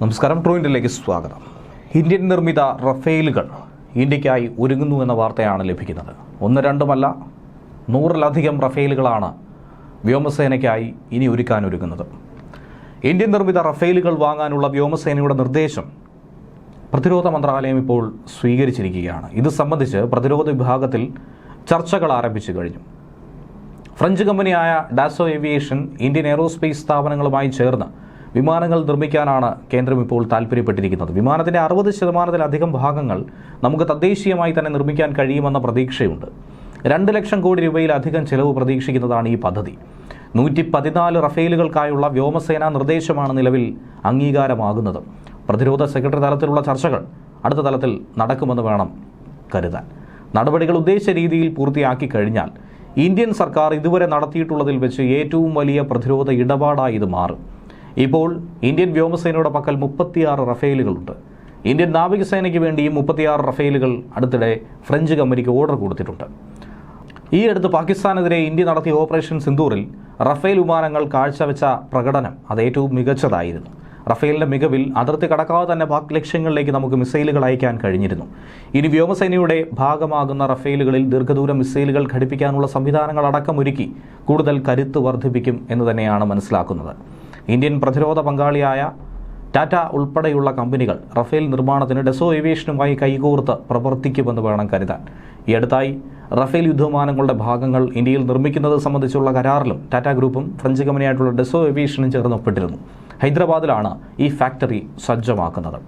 നമസ്കാരം ട്രൂയിന്റിലേക്ക് സ്വാഗതം. ഇന്ത്യൻ നിർമ്മിത റഫേലുകൾ ഇന്ത്യക്കായി ഒരുങ്ങുന്നു എന്ന വാർത്തയാണ് ലഭിക്കുന്നത്. ഒന്ന് രണ്ടുമല്ല നൂറിലധികം റഫേലുകളാണ് വ്യോമസേനയ്ക്കായി ഇനി ഒരുക്കാൻ ഒരുങ്ങുന്നത്. ഇന്ത്യൻ നിർമ്മിത റഫേലുകൾ വാങ്ങാനുള്ള വ്യോമസേനയുടെ നിർദ്ദേശം പ്രതിരോധ മന്ത്രാലയം ഇപ്പോൾ സ്വീകരിച്ചിരിക്കുകയാണ്. ഇത് സംബന്ധിച്ച് പ്രതിരോധ വിഭാഗത്തിൽ ചർച്ചകൾ ആരംഭിച്ചു കഴിഞ്ഞു. ഫ്രഞ്ച് കമ്പനിയായ ഡാസോ ഏവിയേഷൻ ഇന്ത്യൻ എയറോസ്പേസ് സ്ഥാപനങ്ങളുമായി ചേർന്ന് വിമാനങ്ങൾ നിർമ്മിക്കാനാണ് കേന്ദ്രം ഇപ്പോൾ താൽപ്പര്യപ്പെട്ടിരിക്കുന്നത് വിമാനത്തിന്റെ അറുപത് ശതമാനത്തിലധികം ഭാഗങ്ങൾ നമുക്ക് തദ്ദേശീയമായി തന്നെ നിർമ്മിക്കാൻ കഴിയുമെന്ന പ്രതീക്ഷയുണ്ട്. രണ്ട് ലക്ഷം കോടി രൂപയിലധികം ചെലവ് പ്രതീക്ഷിക്കുന്നതാണ് ഈ പദ്ധതി. നൂറ്റി പതിനാല് റഫേലുകൾക്കായുള്ള വ്യോമസേനാ നിർദ്ദേശമാണ് നിലവിൽ അംഗീകാരമാകുന്നത്. പ്രതിരോധ സെക്രട്ടറി തലത്തിലുള്ള ചർച്ചകൾ അടുത്ത തലത്തിൽ നടക്കുമെന്ന് വേണം കരുതാൻ. നടപടികൾ ഉദ്ദേശിച്ച രീതിയിൽ പൂർത്തിയാക്കി കഴിഞ്ഞാൽ ഇന്ത്യൻ സർക്കാർ ഇതുവരെ നടത്തിയിട്ടുള്ളതിൽ വെച്ച് ഏറ്റവും വലിയ പ്രതിരോധ ഇടപാടായി ഇത് മാറും. ഇപ്പോൾ ഇന്ത്യൻ വ്യോമസേനയുടെ പക്കൽ മുപ്പത്തിയാറ് റഫേലുകളുണ്ട്. ഇന്ത്യൻ നാവികസേനയ്ക്ക് വേണ്ടിയും മുപ്പത്തിയാറ് റഫേലുകൾ അടുത്തിടെ ഫ്രഞ്ച് കമ്പനിക്ക് ഓർഡർ കൊടുത്തിട്ടുണ്ട്. ഈ അടുത്ത് പാകിസ്ഥാനെതിരെ ഇന്ത്യ നടത്തിയ ഓപ്പറേഷൻ സിന്ദൂറിൽ റഫേൽ വിമാനങ്ങൾ കാഴ്ചവെച്ച പ്രകടനം അത് ഏറ്റവും മികച്ചതായിരുന്നു. റഫേലിന്റെ മികവിൽ അതിർത്തി കടക്കാതെ തന്നെ പാക് ലക്ഷ്യങ്ങളിലേക്ക് നമുക്ക് മിസൈലുകൾ അയക്കാൻ കഴിഞ്ഞിരുന്നു. ഇനി വ്യോമസേനയുടെ ഭാഗമാകുന്ന റഫേലുകളിൽ ദീർഘദൂര മിസൈലുകൾ ഘടിപ്പിക്കാനുള്ള സംവിധാനങ്ങൾ അടക്കം ഒരുക്കി കൂടുതൽ കരുത്ത് വർദ്ധിപ്പിക്കും എന്ന് തന്നെയാണ് മനസ്സിലാക്കുന്നത്. ഇന്ത്യൻ പ്രതിരോധ പങ്കാളിയായ ടാറ്റ ഉൾപ്പെടെയുള്ള കമ്പനികൾ റഫേൽ നിർമ്മാണത്തിന് ഡെസോ ഏവിയേഷനുമായി കൈകോർത്ത് പ്രവർത്തിക്കുമെന്ന് വേണം കരുതാൻ. ഈ അടുത്തായി റഫേൽ യുദ്ധവിമാനങ്ങളുടെ ഭാഗങ്ങൾ ഇന്ത്യയിൽ നിർമ്മിക്കുന്നത് സംബന്ധിച്ചുള്ള കരാറിലും ടാറ്റ ഗ്രൂപ്പും ഫ്രഞ്ച് കമ്പനിയായിട്ടുള്ള ഡെസോ ഏവിയേഷനും ചേർന്ന് ഒപ്പിട്ടിരുന്നു. ഹൈദരാബാദിലാണ് ഈ ഫാക്ടറി സജ്ജമാക്കുന്നത്.